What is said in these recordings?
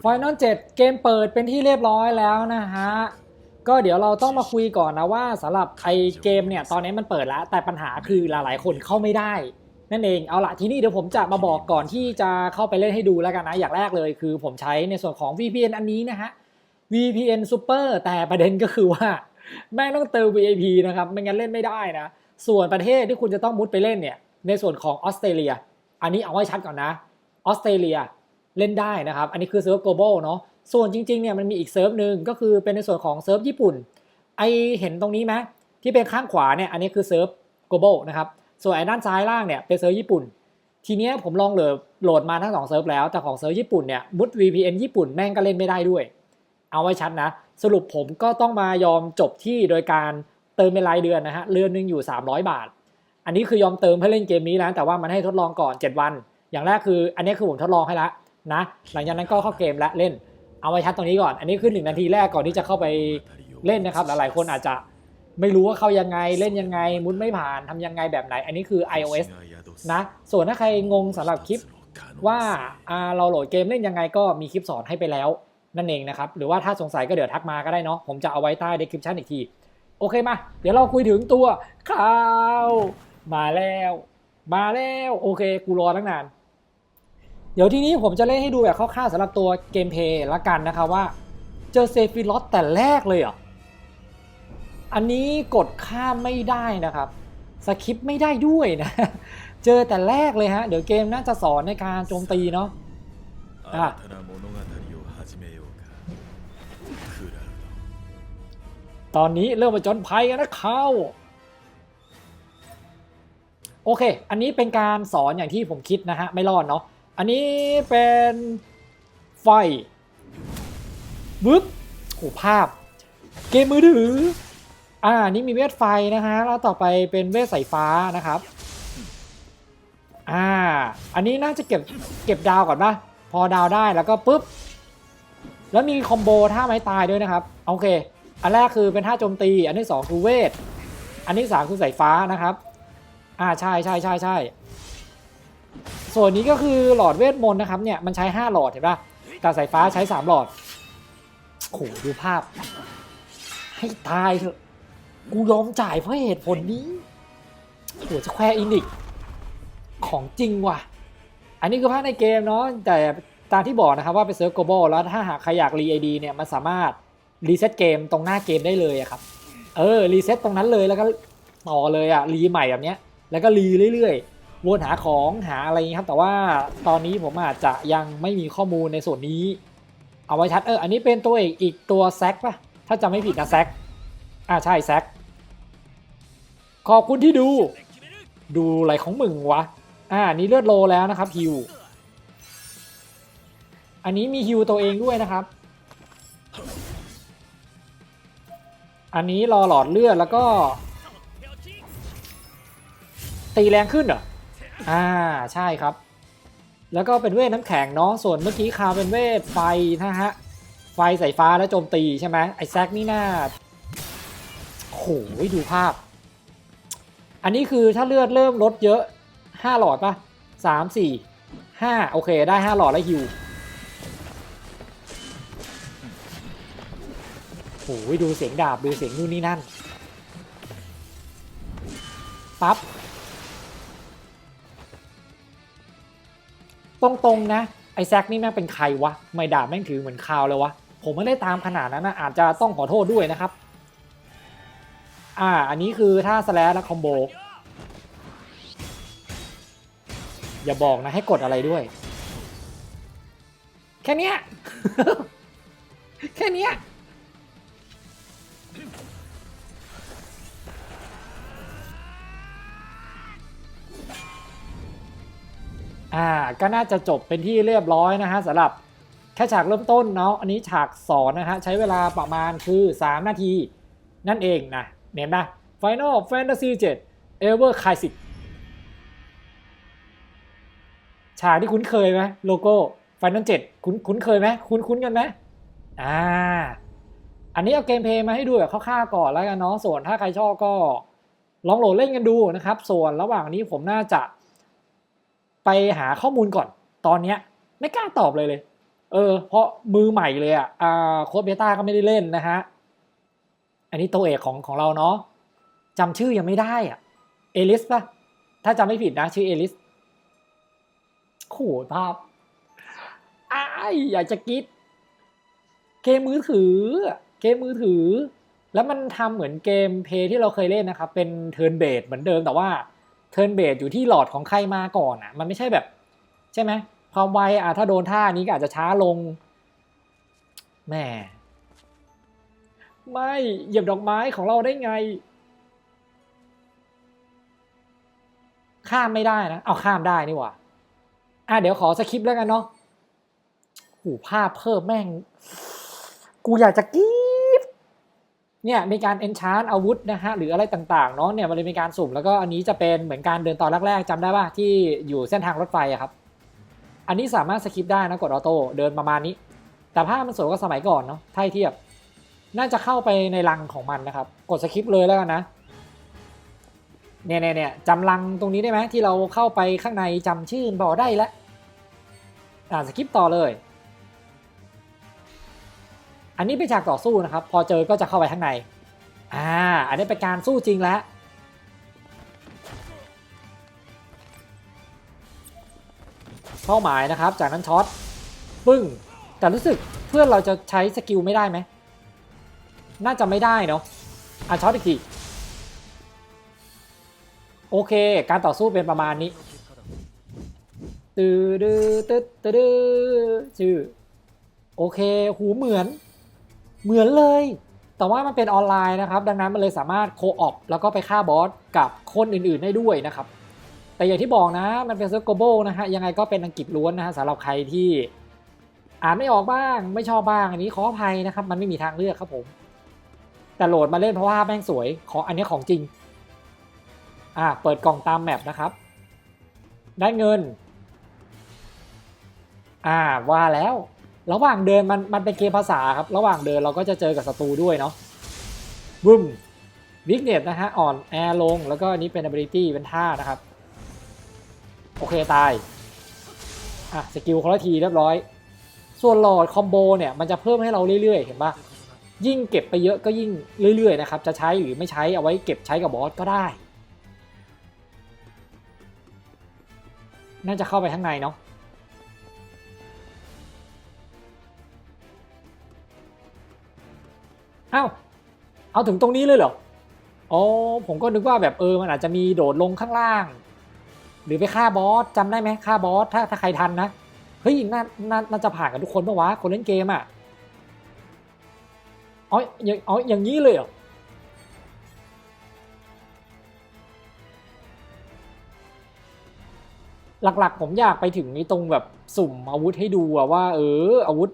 ไฟนอล7เกมเปิดเป็นที่เรียบร้อยแล้วนะฮะ ก็เดี๋ยวเราต้องมาคุยก่อนนะว่าสำหรับไอเกมเนี่ยตอนนี้มันเปิดแล้ว แต่ปัญหาคือหลายๆ คนเข้าไม่ได้ นั่นเองเอาละทีนี้เดี๋ยวผมจะมาบอกก่อนที่จะเข้าไปเล่นให้ดูแล้วกันนะ อย่างแรกเลยคือผมใช้ในส่วนของ VPN อันนี้นะฮะ VPN Super แต่ประเด็นก็คือว่าแม่ต้องเติม VIP นะครับไม่งั้นเล่นไม่ได้นะ ส่วนประเทศที่คุณจะต้องมุดไปเล่นเนี่ยในส่วนของออสเตรเลีย อันนี้เอาไว้ชัดก่อนนะออสเตรเลีย เล่นได้นะครับ อันนี้คือเซิร์ฟ global เนาะส่วนจริงๆเนี่ยมันมีอีกเซิร์ฟหนึ่งก็คือเป็นในส่วนของเซิร์ฟญี่ปุ่นไอเห็นตรงนี้ไหมที่เป็นข้างขวาเนี่ยอันนี้คือเซิร์ฟ global นะครับส่วนไอ้ด้านซ้ายล่างเนี่ยเป็นเซิร์ฟญี่ปุ่น ทีเนี้ยผมลองโหลดโหลดมาทั้งสองเซิร์ฟแล้วแต่ของเซิร์ฟญี่ปุ่นเนี่ยมุด VPN ญี่ปุ่นแม่งก็เล่นไม่ได้ด้วย เอาไว้ชัดนะ สรุปผมก็ต้องมายอมจบที่โดยการเติมเป็นรายเดือนนะฮะเดือนหนึงอยู่ 300 บาท อันนี้คือยอมเติมเพื่อเล่นเกมนี้แล้วแต่ว่ามันให้ทดลองก่อน 7 วัน อย่างแรกคือ อันนี้คือผมทดลองให้ละ นะหลังจากนั้นก็เข้าเกมและเล่นเอาไว้ชัดตรงนี้ก่อน อันนี้คือหนึ่งนาทีแรกก่อนที่จะเข้าไปเล่นนะครับ หลายๆ คนอาจจะไม่รู้ว่าเข้ายังไงเล่นยังไง มุดไม่ผ่านทำยังไงแบบไหน อันนี้คือ iOS นะส่วนถ้าใครงงสำหรับคลิปว่าอ่าเราโหลดเกมเล่นยังไงก็มีคลิปสอนให้ไปแล้วนั่นเองนะครับหรือว่าถ้าสงสัยก็เดี๋ยวทักมาก็ได้เนาะผมจะเอาไว้ใต้ description อีกที โอเคมา เดี๋ยวเราคุยถึงตัวข่าว มาแล้ว มาแล้ว โอเค กูรอตั้งนาน เดี๋ยวทีนี้ผมจะเล่นให้ดูแบบคร่าวๆสำหรับตัวเกมเพย์ละกันนะคะว่า เจอเซฟิลอสแต่แรกเลยเหรอ อันนี้กดข้ามไม่ได้นะครับสคริปไม่ได้ด้วยนะ เจอแต่แรกเลยฮะ เดี๋ยวเกมน่าจะสอนในการโจมตีเนาะะตอนนี้เริ่มมาจนภัยกันนะเขาโอเค อันนี้เป็นการสอนอย่างที่ผมคิดนะฮะ ไม่รอดเนาะ อันนี้เป็นไฟบึ๊บโอ้ภาพ เกมมือถือ อ่า นี่มีเวทไฟนะฮะ แล้วต่อไปเป็นเวทสายฟ้านะครับ อ่า อันนี้น่าจะเก็บเก็บดาวก่อนปะพอดาวได้แล้วก็ปุ๊บ แล้วมีคอมโบท่าไม้ตายด้วยนะครับ โอเค อันแรกคือเป็นท่าโจมตี อันที่สองคือเวท อันที่สามคือสายฟ้านะครับ อ่า ใช่ใช่ใช่ใช่ ส่วนนี้ก็คือหลอดเวทมนต์นะครับเนี่ยมันใช้ 5 หลอดเห็นปะแต่สายฟ้าใช้ 3 หลอดโหดูภาพ ให้ตายเถอะกูยอมจ่ายเพราะเหตุผลนี้โหจะแควอินิกของจริงว่ะ อันนี้คือภาพในเกมเนาะแต่ตามที่บอกนะครับว่าเป็นเซิร์ฟ global แล้วถ้าหากใครอยากรีไอดีเนี่ยมันสามารถรีเซ็ตเกมตรงหน้าเกมได้เลยอะครับ เออรีเซ็ตตรงนั้นเลยแล้วก็ต่อเลยอะรีใหม่แบบเนี้ยแล้วก็รีเรื่อยๆ วนหาของหาอะไรอย่างนี้ครับ แต่ว่าตอนนี้ผมอาจจะยังไม่มีข้อมูลในส่วนนี้ เอาไว้ชัดเอออันนี้เป็นตัวเอกอีกตัวแซกปะถ้าจำไม่ผิดนะแซกอ่าใช่แซกขอบคุณที่ดู ดูอะไรของมึงวะอ่านี่เลือดโลแล้วนะครับฮิวอันนี้มีฮิวตัวเองด้วยนะครับ อันนี้รอหลอดเลือดแล้วก็ ตีแรงขึ้นเหรอ อ่าใช่ครับ แล้วก็เป็นเวทน้ำแข็งเนาะส่วนเมื่อกี้คาวเป็นเวทไฟนะฮะไฟสายฟ้าแล้วโจมตีใช่ไหมไอ้แซกนี่น่าโหดูภาพ อันนี้คือถ้าเลือดเริ่มลดเยอะห้าหลอดปะสามสี่ห้าโอเคได้ห้าหลอดแล้วฮิวโอ้ยดูเสียงดาบดูเสียงนู่นนี่นั่นปั๊บ ตรงๆนะไอแซกนี่แม่งเป็นใครวะ ไม่ด่าแม่งถือเหมือนคาวเลยวะ ผมไม่ได้ตามขนาดนั้นนะอาจจะต้องขอโทษด้วยนะครับ อ่า อันนี้คือถ้าสแลชและคอมโบ อย่าบอกนะให้กดอะไรด้วย แค่นี้แค่นี้ อ่าก็น่าจะจบเป็นที่เรียบร้อยนะฮะสำหรับแค่ฉากเริ่มต้นเนาะอันนี้ฉากสอนนะฮะใช้เวลาประมาณคือ 3 นาที นั่นเองนะเห็นปะ Final Fantasy 7 Ever Crisis ฉากที่คุ้นเคยไหมโลโก้ Final 7 คุ้นคุ้นเคยไหมคุ้นคุ้นกันไหมอ่าอันนี้เอาเกมเพลย์มาให้ดูแบบคร่าวๆก่อนแล้วกันเนาะส่วนถ้าใครชอบก็ลองโหลดเล่นกันดูนะครับ ส่วนระหว่างนี้ผมน่าจะ ไปหาข้อมูลก่อน ตอนเนี้ยไม่กล้าตอบเลยเลย เออ เพราะมือใหม่เลยอะอ่าโค้ดเบต้าก็ไม่ได้เล่นนะฮะ อันนี้ตัวเอกของของเราเนาะจำชื่อยังไม่ได้อะ เอลิสป่ะ ถ้าจำไม่ผิดนะชื่อเอลิสโอ้โหภาพอ้ายอยากจะกรีดเกมมือถือ เกมมือถือ แล้วมันทำเหมือนเกมเพย์ที่เราเคยเล่นนะครับ เป็นเทิร์นเบสเหมือนเดิมแต่ว่า เทิร์นเบสอยู่ที่หลอดของใครมาก่อนอะ มันไม่ใช่แบบ ใช่ไหมความไวอะถ้าโดนท่านี้ก็อาจจะช้าลงแหม่ไม่เหยียบดอกไม้ของเราได้ไง ข้ามไม่ได้นะ เอาข้ามได้นี่หว่าอะเดี๋ยวขอสคริปต์แล้วกันเนาะหูภาพเพิ่มแม่ง กูอยากจะกรี๊ด เนี่ยมีการเอนชานอาวุธนะฮะหรืออะไรต่างๆเนาะเนี่ยมันเลยมีการสุ่มแล้วก็อันนี้จะเป็นเหมือนการเดินตอนแรกๆจำได้ป่ะที่อยู่เส้นทางรถไฟอะครับ อันนี้สามารถสคิปได้นะกดออโต้เดินประมาณนี้ แต่ภาพมันสวยกว่าสมัยก่อนเนาะถ้าเทียบ น่าจะเข้าไปในรังของมันนะครับ กดสคิปเลยแล้วกันนะเนี่ยเนี่ยเนี่ยจำรังตรงนี้ได้ไหมที่เราเข้าไปข้างในจำชื่อบอกได้แล้วอ่าสคิปต่อเลย อันนี้เป็นฉากต่อสู้นะครับ พอเจอก็จะเข้าไปข้างในอ่าอันนี้เป็นการสู้จริงแล้วเป้าหมายนะครับ จากนั้นช็อตปึ้ง แต่รู้สึกเพื่อนเราจะใช้สกิลไม่ได้ไหม น่าจะไม่ได้เนาะอะช็อตอีกที โอเค การต่อสู้เป็นประมาณนี้ตือดือตึ๊ดตึ๊ดดื้อชื่อ โอเค หูเหมือน เหมือนเลย แต่ว่ามันเป็นออนไลน์นะครับ ดังนั้นมันเลยสามารถโคออปแล้วก็ไปฆ่าบอสกับคนอื่นๆได้ด้วยนะครับ แต่อย่างที่บอกนะ มันเป็นเซิร์ฟโกโบนะฮะ ยังไงก็เป็นอังกฤษล้วนนะฮะสำหรับใครที่อ่านไม่ออกบ้าง ไม่ชอบบ้าง อันนี้ขออภัยนะครับ มันไม่มีทางเลือกครับผม แต่โหลดมาเล่นเพราะว่าแม่งสวย ขออันนี้ของจริง อ่า เปิดกล่องตามแมปนะครับ ได้เงิน อ่า ว่าแล้ว ระหว่างเดินมันมันเป็นเกมภาษาครับ ระหว่างเดินเราก็จะเจอกับศัตรูด้วยเนาะบึ้มวิกเนตนะฮะอ่อนแอลงแล้วก็อันนี้เป็น ability เป็นท่านะครับ โอเคตายอะสกิลคนละทีเรียบร้อย ส่วนหลอดคอมโบเนี่ยมันจะเพิ่มให้เราเรื่อยๆ เห็นปะยิ่งเก็บไปเยอะก็ยิ่งเรื่อยๆนะครับ จะใช้หรือไม่ใช้เอาไว้เก็บใช้กับบอสก็ได้ น่าจะเข้าไปข้างในเนาะ อ้าเอาถึงตรงนี้เลยเหรออ๋อผมก็นึกว่าแบบเออมันอาจจะมีโดดลงข้างล่าง หรือไปฆ่าบอสจำได้ไหมฆ่าบอสถ้าถ้าใครทันนะเฮ้ยน่าน่าจะผ่านกันทุกคนปะวะคนเล่นเกมอะอ๋ออย่างอ๋ออย่างนี้เลยเหรอหลักๆ ผมอยากไปถึงนี้ตรงแบบสุ่มอาวุธให้ดูอะว่า เอออาวุธ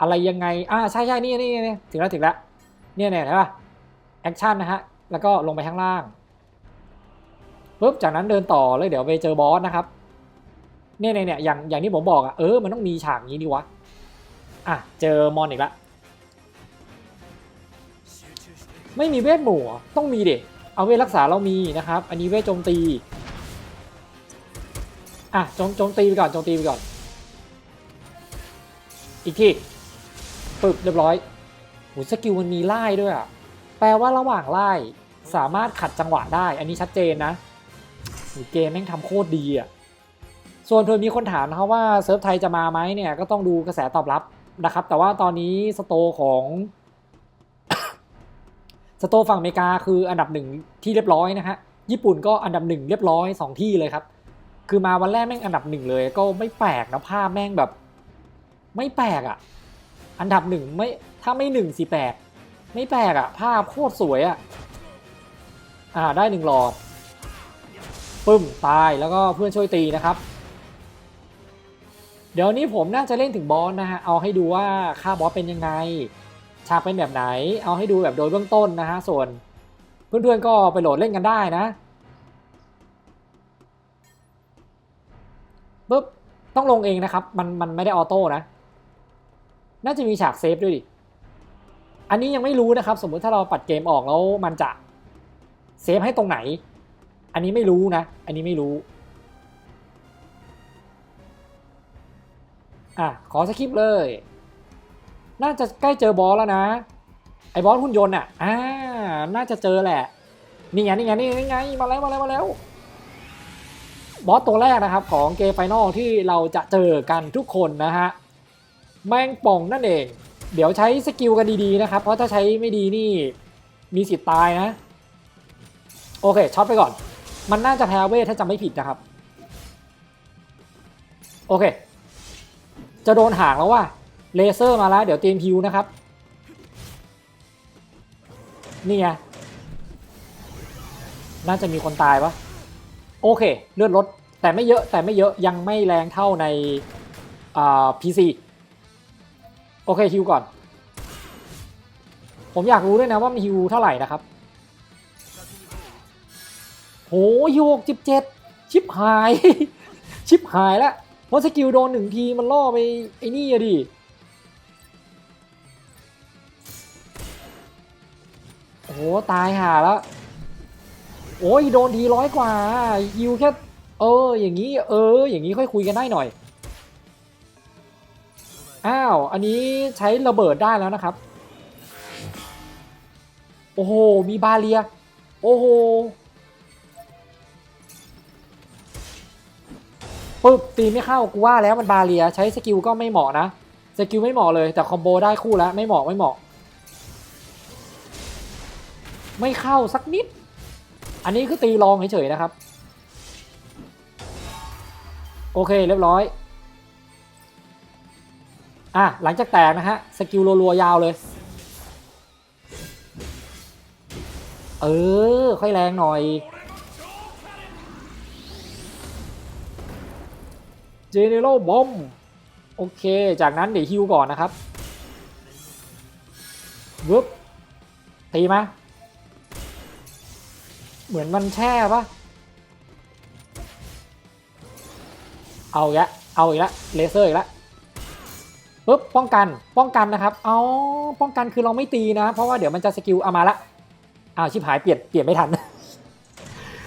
อะไรยังไง อ่าใช่ใช่นี่นี่นี่ถึงแล้วถึงแล้ว เนี่ยเนี่ยใช่ปะแอคชั่นนะฮะ แล้วก็ลงไปข้างล่างปุ๊บจากนั้นเดินต่อเลยเดี๋ยวไปเจอบอสนะครับ เนี่ยเนี่ยเนี่ยอย่างอย่างที่ผมบอกอะเออมันต้องมีฉากนี้ดิวะ อะ เจอมอนอีกละไม่มีเวทหมู่ต้องมีเด็เอาเวทรักษาเรามีนะครับ อันนี้เวทโจมตี อะโจมโจมตีไปก่อนโจมตีไปก่อน อีกทีปึ๊บเรียบร้อย โหสกิลมันมีไล่ด้วยอะแปลว่าระหว่างไล่สามารถขัดจังหวะได้ อันนี้ชัดเจนนะโหเกมแม่งทำโคตรดีอะส่วนเพื่อมีคนถามนะครับว่าเซิร์ฟไทยจะมาไหมเนี่ยก็ต้องดูกระแสตอบรับนะครับ แต่ว่าตอนนี้สโตของสโตฝั่งอเมริกาคืออันดับหนึ่งที่เรียบร้อยนะฮะญี่ปุ่นก็อันดับหนึ่งเรียบร้อยสองที่เลยครับ คือมาวันแรกแม่งอันดับหนึ่งเลย ก็ไม่แปลกนะภาพแม่งแบบ ไม่แปลกอะ่ะ อันดับหนึ่งไม่ถ้าไม่หนึ่งสิแปลกไม่แปลกอะ่ะภาพโคตรสวยอะ่ะอ่าได้หนึ่งหลอดปึ้มตายแล้วก็เพื่อนช่วยตีนะครับ เดี๋ยวนี้ผมน่าจะเล่นถึงบอสนะฮะเอาให้ดูว่าค่าบอสเป็นยังไง ฉากเป็นแบบไหน เอาให้ดูแบบโดยเบื้องต้นนะฮะส่วนเพื่อนๆก็ไปโหลดเล่นกันได้นะปุ๊บต้องลงเองนะครับ มันมันไม่ได้ออโต้นะ น่าจะมีฉากเซฟด้วยดิ อันนี้ยังไม่รู้นะครับ สมมุติถ้าเราปัดเกมออกแล้วมันจะเซฟให้ตรงไหน อันนี้ไม่รู้นะ อันนี้ไม่รู้ อะ ขอสคริปเลย น่าจะใกล้เจอบอสแล้วนะ ไอ้บอสหุ่นยนต์อะ อ่า น่าจะเจอแหละ นี่ไงนี่ไงนี่ไง มาแล้วมาแล้วมาแล้ว บอสตัวแรกนะครับ ของเกมไฟนอลที่เราจะเจอกันทุกคนนะฮะ แมงป่องนั่นเอง เดี๋ยวใช้สกิลกันดีๆนะครับ เพราะถ้าใช้ไม่ดีนี่มีสิทธิ์ตายนะ โอเคช็อตไปก่อน มันน่าจะแพ้เวทถ้าจำไม่ผิดนะครับ โอเค จะโดนหางแล้วว่ะเลเซอร์มาแล้ว เดี๋ยวเตรียมฮิวนะครับ นี่ไง น่าจะมีคนตายปะโอเค เลือดลดแต่ไม่เยอะแต่ไม่เยอะยังไม่แรงเท่าในอ่า PC อเคฮิวก่อน ผมอยากรู้ด้วยนะว่ามีฮิวเท่าไหร่นะครับโหฮิวหกสิบเจ็ดชิปหาย ชิปหายแล้วเพราะสกิลโดนหนึ่งทีมันล่อไปไอ้นี่อะดิโอ้โหตายห่าแล้วโอ้ยโดนทีร้อยกว่าฮิวแค่เอออย่างนี้เออ อย่างนี้ค่อยคุยกันได้หน่อย อ้าว อันนี้ใช้ระเบิดได้แล้วนะครับ โอ้โห มีบาเรีย โอ้โหปึ๊บตีไม่เข้า กูว่าแล้วมันบาเรีย ใช้สกิลก็ไม่เหมาะนะ สกิลไม่เหมาะเลย แต่คอมโบได้คู่แล้ว ไม่เหมาะ ไม่เหมาะ ไม่เข้าสักนิด อันนี้คือตีรองเฉยๆนะครับ โอเค เรียบร้อย อะ หลังจากแตกนะฮะ สกิลรัวๆยาวเลย เออ ค่อยแรงหน่อย เจเนอเรบอม โอเค จากนั้นเดี๋ยวฮิวก่อนนะครับวึบตีมา เหมือนมันแช่ปะเอาอีกแล้วเอาอีกแล้วเลเซอร์อีกแล้ว ปึ๊บป้องกันป้องกันนะครับเอาป้องกันคือเราไม่ตีนะ เพราะว่าเดี๋ยวมันจะสกิลเอามาละอ้าวชิบหายเปลี่ยนเปลี่ยนไม่ทัน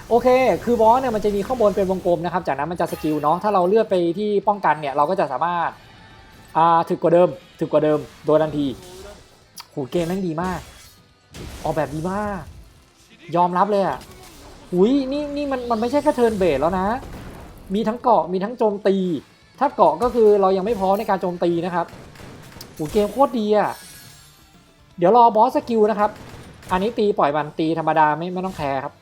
โอเค คือบอสเนี่ยมันจะมีข้างบนเป็นวงกลมนะครับ จากนั้นมันจะสกิลเนาะถ้าเราเลือกไปที่ป้องกันเนี่ยเราก็จะสามารถอ่าถึกกว่าเดิมถึกกว่าเดิมโดยทันทีโหเกมแม่งดีมาก ออกแบบดีมาก ยอมรับเลยอะหุยนี่นี่มันมันไม่ใช่แค่เทิร์นเบสแล้วนะ มีทั้งเกาะมีทั้งโจมตี ถ้าเกาะก็คือเรายังไม่พร้อมในการโจมตีนะครับโหเกมโคตรดีอะ เดี๋ยวรอบอสสกิลนะครับ อันนี้ตีปล่อยมันตีธรรมดาไม่ไม่ต้องแคร์ครับ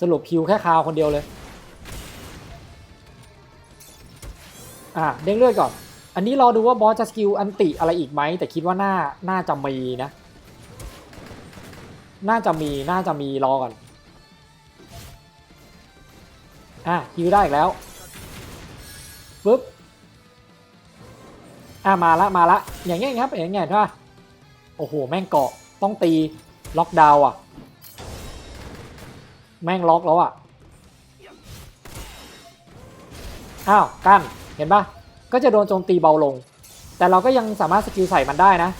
สรุปคิวแค่คาวคนเดียวเลย อะเด้งเลือดก่อน อันนี้รอดูว่าบอสจะสกิลอันติอะไรอีกไหม แต่คิดว่าน่าน่าจะมีนะ น่าจะมีน่าจะมีรอก่อน อะฮิวได้อีกแล้ว ปึ๊บอะมาละมาละอย่างเงี้ยครับอย่างเงี้ยใช่ปะโอ้โหแม่งเกาะต้องตีล็อกดาวอะ แม่งล็อกแล้วอะอ้าวกันเห็นปะก็จะโดนโจมตีเบาลง แต่เราก็ยังสามารถสกิลใส่มันได้นะ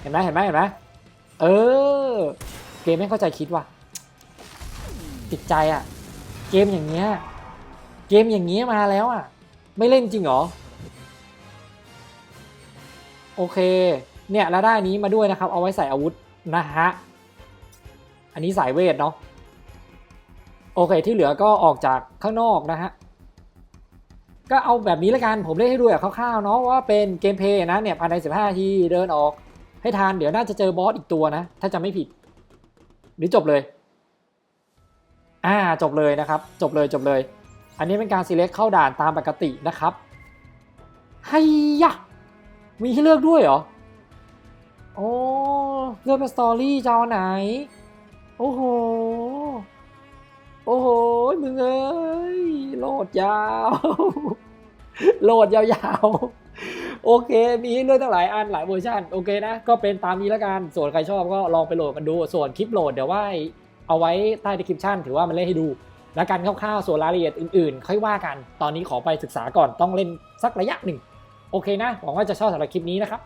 เห็นไหมเห็นไหมเห็นไหมเออ เกมไม่เข้าใจคิดว่ะติดใจอะ เกมอย่างเงี้ยเกมอย่างเงี้ยมาแล้วอะ ไม่เล่นจริงเหรอ โอเค เนี่ยแล้วได้นี้มาด้วยนะครับ เอาไว้ใส่อาวุธนะฮะ อันนี้สายเวทเนาะ โอเคที่เหลือก็ออกจากข้างนอกนะฮะ ก็เอาแบบนี้ละกัน ผมเล่นให้ดูแบบคร่าวๆเนาะว่าเป็นเกมเพย์นะเนี่ยภายใน 15นาทีเดินออก ให้ทานเดี๋ยวน่าจะเจอบอสอีกตัวนะ ถ้าจะไม่ผิด หรือจบเลย อ่าจบเลยนะครับ จบเลยจบเลย อันนี้เป็นการ select เข้าด่านตามปกตินะครับไฮยะมีให้เลือกด้วยเหรอ โอ้ เลือกเป็นสตอรี่จะเอาไหน โอ้โห โอ้โห มึงเอ้ย โหลดยาว โหลดยาวๆ โอเค มีให้เลือกตั้งหลายอันหลายเวอร์ชันโอเคนะ ก็เป็นตามนี้แล้วกัน ส่วนใครชอบก็ลองไปโหลดกันดู ส่วนคลิปโหลดเดี๋ยวว่าเอาไว้ใต้ description ถือว่ามันเล่นให้ดู และการคร่าวๆส่วนรายละเอียดอื่นๆ ค่อยว่ากัน ตอนนี้ขอไปศึกษาก่อนต้องเล่นสักระยะหนึ่ง โอเคนะ หวังว่าจะชอบสำหรับคลิปนี้นะครับ